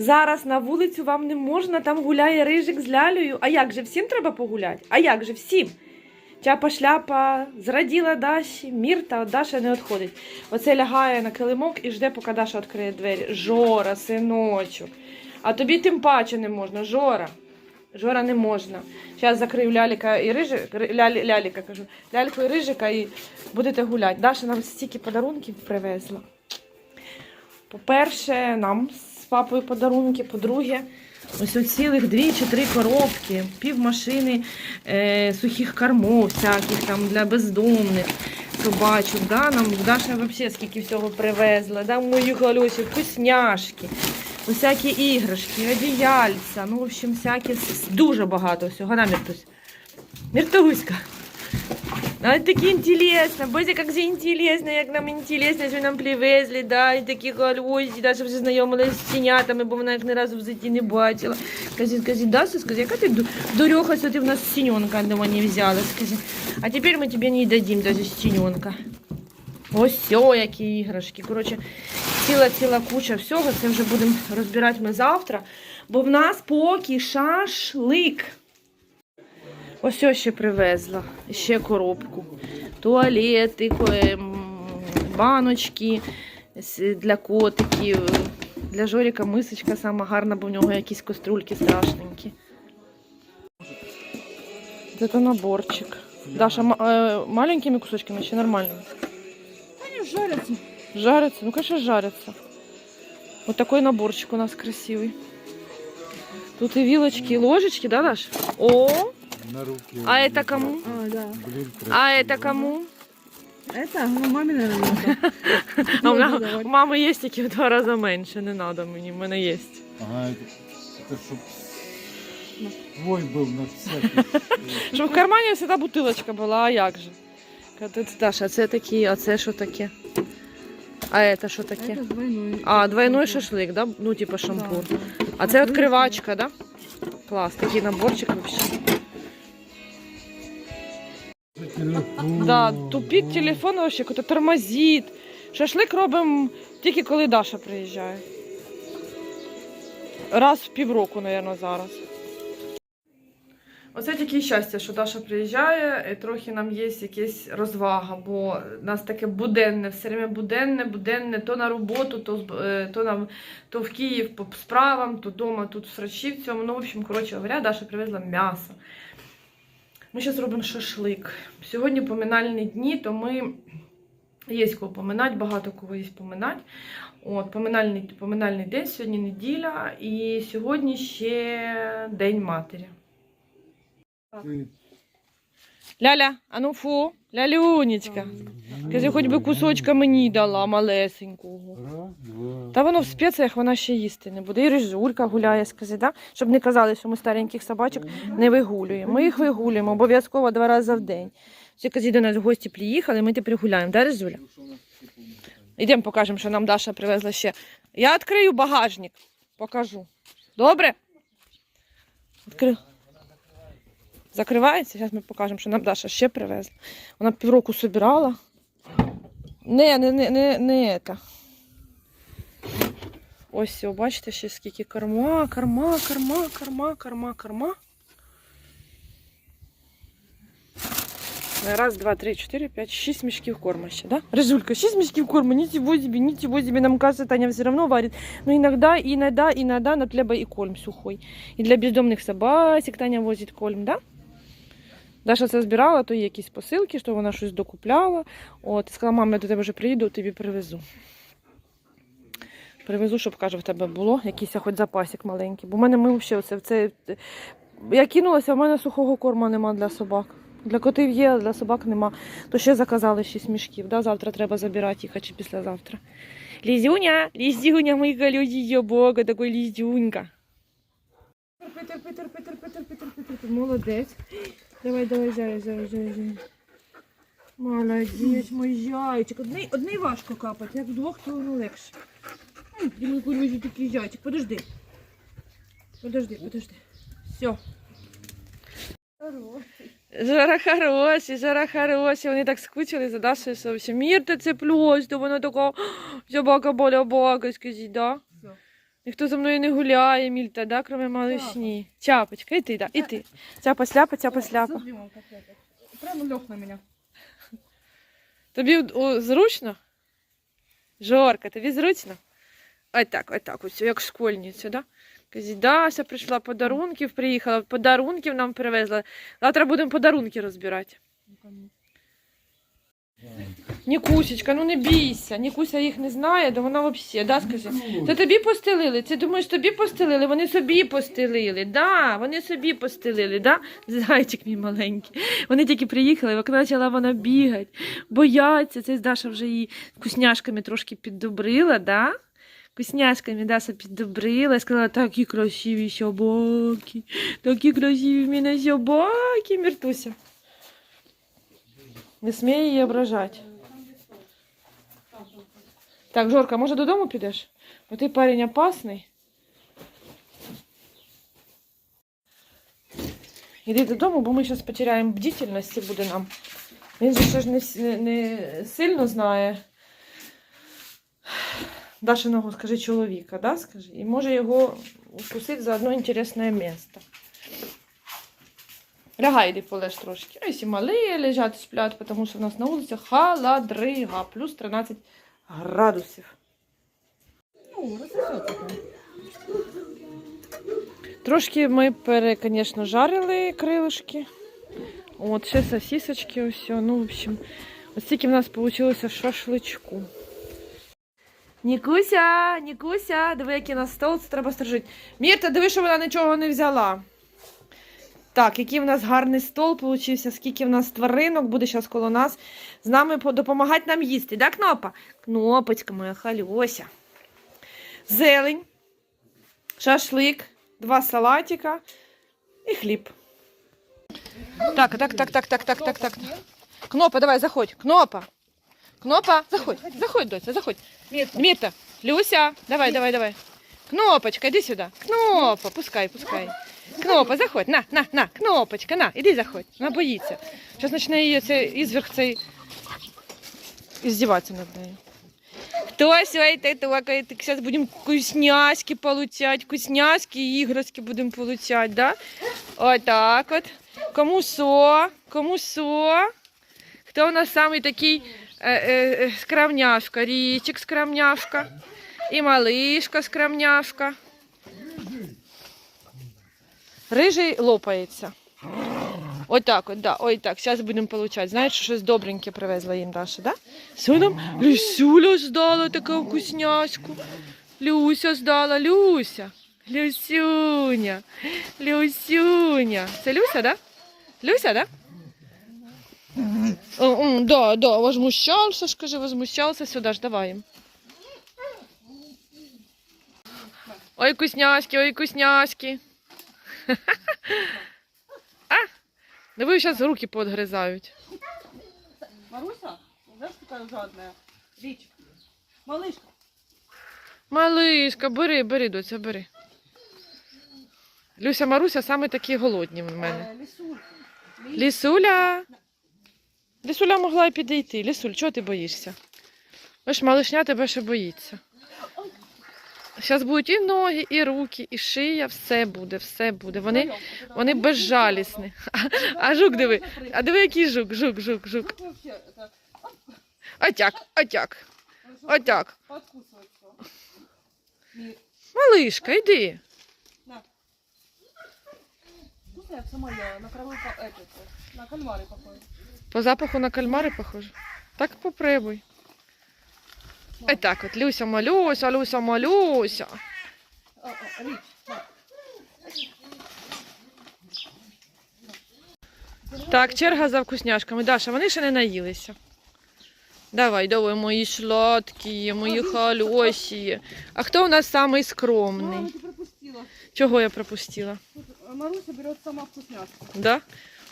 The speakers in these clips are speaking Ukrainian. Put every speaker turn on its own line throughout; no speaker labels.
Зараз на вулицю вам не можна, там гуляє рижик з лялею. А як же всім треба погуляти? А як же всім? Чапа шляпа зраділа Даші, Мірта, от Даша не відходить. Оце лягає на килимок і жде, поки Даша відкриє двері. Жора, синочок. А тобі тим паче не можна, Жора. Жора не можна. Зараз закрию ляліка і рижика, лялі, ляліка кажу, ляльку і рижика і будете гуляти. Даша нам стільки подарунків привезла. По-перше, нам папою подарунки. По-друге, ось от цілих дві чи три коробки, пів машини е, сухих кормов, всяких там для бездомних собачок. Да? Нам Даша взагалі скільки всього привезла. Да? Мої галюсі, вкусняшки, всякі іграшки, одіяльця. Ну, в общем, всякі дуже багато всього. На, Міртусь. Міртуська. А такі інтересно, боже, як же інтересно, як нам інтересно, що нам привезли, да, і такі галузі, да, щоб вже з синятами, бо вона їх ні разу в житті не бачила. Скажи, скажи, да, скажи, яка ти ду- дурьоха, що ти в нас синенка дома не взяла, скажи. А тепер ми тобі не дадим даже синенка. Ось все, які іграшки. Коротше, ціла-ціла куча всього, це вже будемо розбирати ми завтра, бо в нас поки шашлик. Ось ось ще привезла, ще коробку. Туалети, ем, баночки для котиків. Для Жоріка мисочка сама гарна, бо в нього якісь каструльки страшненькі. Це наборчик. Даша, е, маленькими кусочками чи нормальними?
Они жарятся.
Жарятся? Ну, конечно, жарятся. Вот такой наборчик у нас красивый. Тут и вилочки, и ложечки, да, Даш? О,
На руки.
а это кому?
А, да.
Блин,
А это кому?
Это, ну, маме, наверное,
А у,
Можна
мене,
давати.
у мами є тільки в два рази менше, не треба мені, в мене є.
Ага, это, это чтоб твой был на всякий.
Щоб в кармані завжди бутилочка була, а як же? Тут, Даша, це такі, а це що таке? А це що таке?
Это двойной.
А, двойной шашлик, да? Ну, типа шампур.
Да, да.
А це відкривачка, да? Клас, такий наборчик вообще. Да, тупік телефон вообще куди тормозить. Шашлик робимо тільки коли Даша приїжджає. Раз в півроку, мабуть, зараз. Оце тільки щастя, що Даша приїжджає, і трохи нам є якась розвага, бо нас таке буденне, все время буденне, буденне, то на роботу, то, е, то, на, то в Київ по справам, то вдома тут в Срачі в цьому. Ну, в общем, коротше говоря, Даша привезла м'ясо. Ми зараз робимо шашлик. Сьогодні поминальні дні, то ми є кого поминати, багато кого є поминати. От, поминальний, поминальний день, сьогодні неділя, і сьогодні ще День матері. Ляля, а ну фу, лялюнечка. Кажи, хоч би кусочка мені дала малесенького. Та воно в спеціях вона ще їсти не буде. І рижулька гуляє, скажи, да? щоб не казали, що ми стареньких собачок не вигулюємо. Ми їх вигулюємо обов'язково два рази в день. Всі казі до нас в гості приїхали, ми тепер гуляємо, да, Рижуля? Йдемо покажемо, що нам Даша привезла ще. Я відкрию багажник, покажу. Добре? Відкрив. Закривається, зараз ми покажемо, що нам Даша ще привезла. Вона півроку собирала. Не, не, не, не, не это. Ось, все, бачите, ще скільки корма, корма, корма, корма, корма, корма. Раз, два, три, чотири, п'ять, шість мішків корма ще, да? Рижулька, шість мішків корма, ничего себе, ничего себе, нам кажется, Таня все равно варит. Но иногда, иногда, иногда на хлеба и корм сухой. И для бездомних собасек Таня возить корм, да? Даша це збирала, то є якісь посилки, що вона щось докупляла. От, і сказала, мама, я до тебе вже приїду, тобі привезу. Привезу, щоб каже, в тебе було якийсь хоч запасик маленький. Бо в мене ми взагалі оце, це, я кинулася, в мене сухого корма нема для собак. Для котів є, а для собак нема. То ще заказали 6 мішків. Да? Завтра треба забирати їх, а чи післязавтра. Лізюня, Лізюня, мій галюзі, бога, такий Лізюнька.
Терпи, терпи, терпи, терпи, терпи, терпи, терпи. Молодець. Давай, давай, зай, зай, зай, зай. Молодець, мой зайчик. Одний, одний важко капати, як вдвох, то воно легше. М, І такий зайчик. Подожди. Подожди, подожди. Все.
Жара хороші, жара хороші. Вони так скучили за Дашою, що все. Мірта це плюс, то вона така собака боля бака, скажіть, да? Ніхто за мною не гуляє, Мільта, да, кроме малышні. Чапочка, і ти, да, і ти. Цяпа сляпа, цяпа сляпа.
Прямо лег на меня.
Тобі о, зручно? Жорка, тобі зручно? Ось так, ось так, ось, як школьниця, да? Казі, Дася прийшла, подарунків приїхала, подарунків нам привезла. Завтра будемо подарунки розбирати. Нікусечка, ну не бійся. Нікуся їх не знає, да вона взагалі, да, скажи. То тобі постелили? Ти думаєш, тобі постелили? Вони собі постелили. Да, вони собі постелили, да? Зайчик мій маленький. Вони тільки приїхали, як почала вона бігати, бояться. Це Даша вже її вкусняшками трошки піддобрила, да? Вкусняшками Даша піддобрила і сказала, такі красиві собаки, такі красиві в мене собаки, Міртуся. Не смій її ображати. Так, Жорка, може додому підеш? Бо ти парень опасний. Іди додому, бо ми зараз потеряємо бдительності буде нам. Він же ще ж не, не, сильно знає Дашиного, скажи, чоловіка, да, скажи? І може його укусити за одно інтересне місце. Лягай, іди полеж трошки. А якщо малі лежать, сплять, тому що в нас на вулиці холодрига, плюс 13 градусів.
Ну.
Трошки ми пере, звісно, жарили крилишки. От, ще сосисочки, ось. Ну, в общем, ось стільки в нас вийшло шашличку. Нікуся, Нікуся, диви, який на стол, це треба сторожити. Мірта, диви, що вона нічого не взяла. Так, який в нас гарний стол получився, скільки в нас тваринок буде зараз коло нас. З нами по- допомагати нам їсти, да, Кнопа? Кнопочка моя хальося. Зелень, шашлик, два салатика і хліб. Так, так, так, так, так, так, так, так. Кнопа, давай, заходь. Кнопа. Кнопа, заходь. Заходь, доця, заходь. Мірта, Люся, давай, давай, давай. Кнопочка, іди сюди. Кнопа, пускай, пускай. Кнопа, заходь. На, на, на, кнопочка, на, іди заходь. Вона боїться. Зараз почне її цей ізверг цей издеваться над нею. Кто сегодня это Так сейчас будем вкусняшки получать, вкусняшки и игрушки будем получать, да? Вот так вот. Кому со? Кому со? Кто у нас самый такий э, э, э, скромняшка? Ричик скромняшка. И малышка скромняшка. Рыжий лопается. Ось так от, да. Ой, так, зараз будемо получати. Знаєш, що щось добреньке привезла їм Даша, да? Нам? Люсюля здала таку вкусняшку. Люся здала, Люся. Люсюня. Люсюня. Це Люся, да? Люся, да? О, да, да, скажи, возмущался. Сюда ж, давай їм. Ой, вкусняшки, ой, вкусняшки. А, да ви зараз руки поотгризають.
Маруся, знаешь, какая жадная? Речь. Малышка.
Малишка, бери, бери, доця, бери. Люся Маруся саме такі голодні в мене.
Лисулька.
Лісуля. Лісуля могла й підійти. Лісуль, чого ти боїшся? Ось малишня тебе ще боїться. Зараз будуть і ноги, і руки, і шия, все буде, все буде. Вони, вони безжалісні. А, а жук диви. А диви, який жук, жук, жук, жук.
Как вообще это
Отяк, отяк, отяк.
подкусывать все? Мир.
Малишка, йди.
Вкусно, я сама ела, на траву по- этот, на кальмары похоже.
По запаху на кальмари похоже. Так попробуй. Ось так от, Люся малюся, Люся малюся. Так, черга за вкусняшками. Даша, вони ще не наїлися. Давай, давай, мої сладкі, мої халюсі. А хто у нас самий скромний?
Мама, ты пропустила.
Чого я пропустила?
Маруся берет сама вкусняшку.
Да?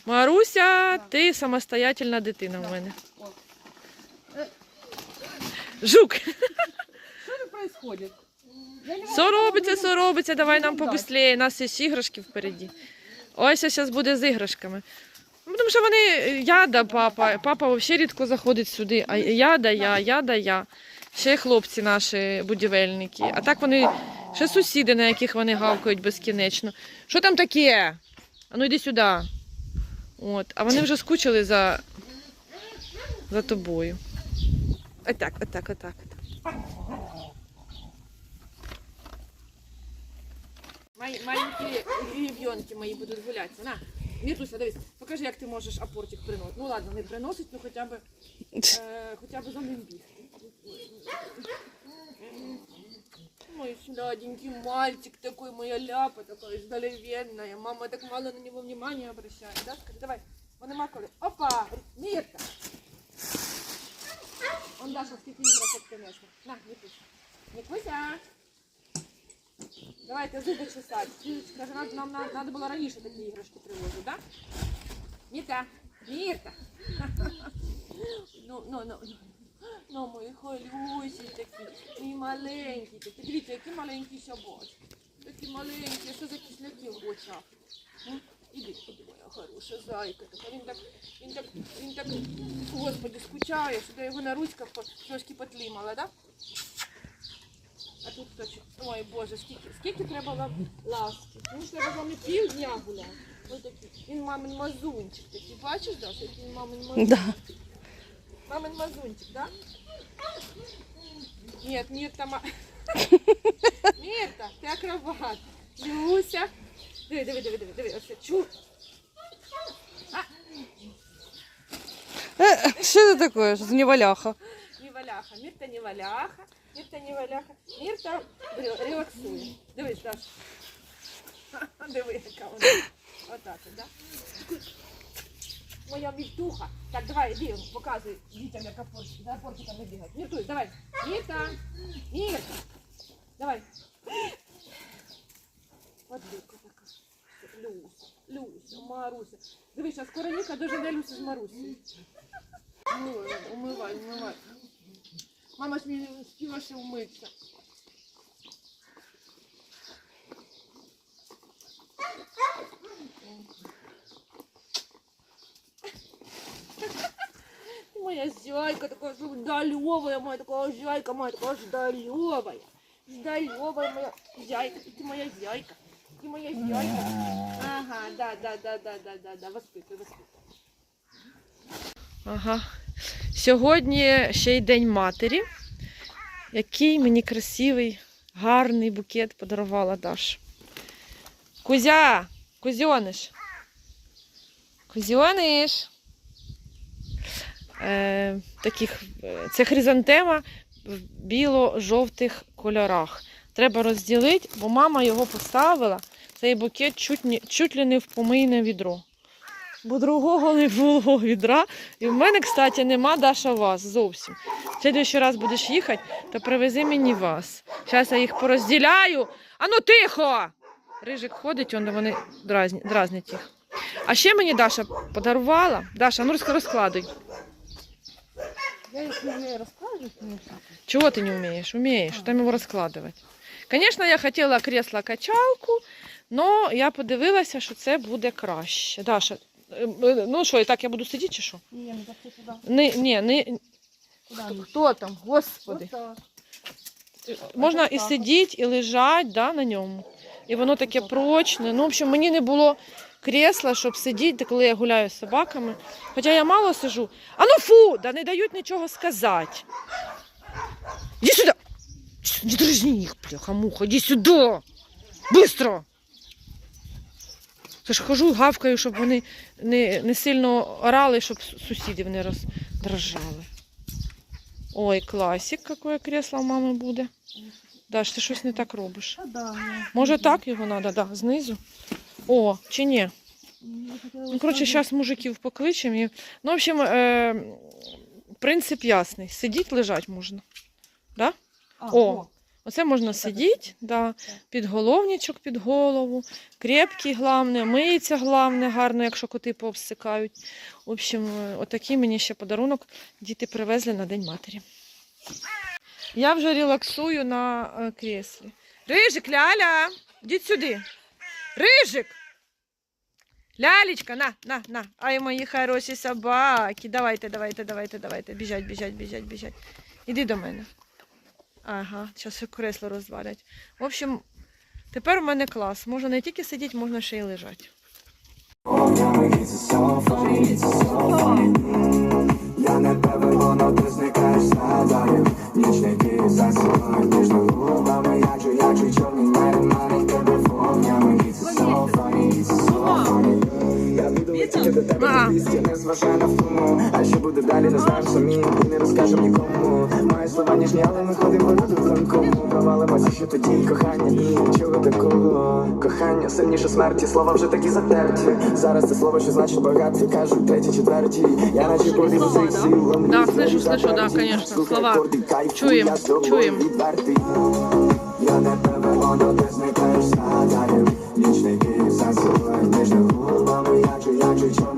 Маруся, ти самостоятельна дитина в мене. Жук!
Что тут происходит?
Що робиться, що робиться? Давай нам побыстрее. У нас є іграшки впереді. Ось зараз буде з іграшками. Ну, Тому що вони я да папа. Папа взагалі рідко заходить сюди. А я да я, я да я. Ще хлопці наші будівельники. А так вони Ще сусіди, на яких вони гавкають безкінечно. Що там таке? А ну йди сюди. От. А вони вже скучили за, за тобою. Отак, отак, отак. Мої маленькі ребенки мої будуть гуляти. На, Міртуся, дивись, покажи, як ти можеш апортик приносити. Ну ладно, не приносить, ну хоча б, е, хоча б за ним бігти. Мой сладенький мальчик такой, моя ляпа такая здоровенная. Мама так мало на него внимания обращает, да? Давай, вон нема коли. Опа, Мирка. Он Даша, скільки іграшок принесла. На, не пусть. Не куся. Давайте зуби чесать. Ти Скажи, нам, нам на- надо було раніше такі іграшки привозити, да? Мірка, Мірка. Ну, ну, ну. Ну, мої холюсі такі, мій маленький такі. Дивіться, які маленькі собачки. Такі маленькі, що за кисляки в очах. Іди, іди, моя хороша зайка. Така. Він так, він так, він так, господи, скучає, що я його на ручках трошки потлімала, да? А тут хто Ой, Боже, скільки, скільки треба вам ласки. Що треба з вами півдня гуляти. Ось такий. Він мамин мазунчик такий. Бачиш, який він мамин мазунчик?
Да.
Мамин мазунчик, да? Нет, Мирта, ма... Мирта, ти акробат. Люся. Диви, диви, диви, диви, диви, ось чу.
Що це таке? Що це не валяха?
Не валяха. Мирта не валяха. Мирта не валяха. Мирта ре- релаксує. Дивись, Даш. Диви, яка вона. Отак, от, да? Моя мільтуха. Так, давай, іди, показуй дітям, яка порчика. За порчиками бігать. Міртуй, давай. Мірта. Мірта. Давай. От дивка така. Люся, Люся, Маруся. Дивись, зараз скоро Ніка дожене Люся з Марусею. Ну, умивай, умивай. Мама ж мені не спіла ще вмитися. Ты моя зяйка такая здоровая, моя такая зяйка, моя такая здоровая. Здоровая моя зяйка. Ты моя зяйка. Ты моя зяйка. Ага, да, да, да, да, да, да, да. Воспитуй, воспитуй. Ага. Сьогодні ще й День матері. Який мені красивий, гарний букет подарувала Даша. Кузя! Кузьониш! Кузьониш! Е, таких, е, це хризантема в біло-жовтих кольорах. Треба розділити, бо мама його поставила, цей букет чуть, чуть ли не в помийне відро. Бо другого не було відра. І в мене, кстати, нема Даша вас зовсім. В следующий раз будеш їхати, то привези мені вас. Зараз я їх порозділяю. А ну тихо! Рижик ходить, он, вони дразнять їх. А ще мені Даша подарувала. Даша, ну розк- розкладуй.
Я їх не розкажу,
Чего ты не умеешь? Умеешь, там его раскладывать. Конечно, я хотіла кресло-качалку, но я подивилася, що це буде краще. Даша, е, е, ну що, і так я буду сидіти чи що?
Ні, не так сюди.
Не, не, не,
Куди?
хто там, господи. Можна і сидіти, і лежати да, на ньому. І воно таке прочне. Ну, в общем, мені не було крісла, щоб сидіти, коли я гуляю з собаками. Хоча я мало сижу. А ну фу, да не дають нічого сказати. Іди сюди. Не дражни їх, бляха, муха, іди сюди. Быстро. Це ж хожу, гавкаю, щоб вони не, не сильно орали, щоб сусідів не роздражали. Ой, класик, какое кресло у мами буде. Даш, ти щось не так робиш.
Да.
Може так його треба, да, знизу? О, чи ні? Ну, коротше, зараз мужиків покличемо. І... Ну, в общем, е... принцип ясний. Сидіть, лежать можна.
А,
О. Оце можна сидіти, да, підголовничок під голову, крепкий, головне, миється головне, гарно, якщо коти пообсикають. В общем, е, отакий мені ще подарунок діти привезли на День матері. Я вже релаксую на е, креслі. Рижик, ляля, йдіть сюди. Рижик! Лялечка, на, на, на. Ай, мої хороші собаки. Давайте, давайте, давайте, давайте. Біжать, біжать, біжать, біжать. Іди до мене. Ага, зараз кресло розвалять. В общем, тепер у мене клас. Можна не тільки сидіти, можна ще й лежати.
Тоді кохання Ні, нічого такого. Кохання сильніше смерті, слова вже такі затерті. Зараз це слово, що значить багато Кажуть треті, четверті. Я наче повів цих сил
Да, слышу, слышу, да, конечно, слова. Чуєм, чуєм.
Я не тебе, воно ти зникаєш згадаю Нічники засилають між губами Як же, як же чорний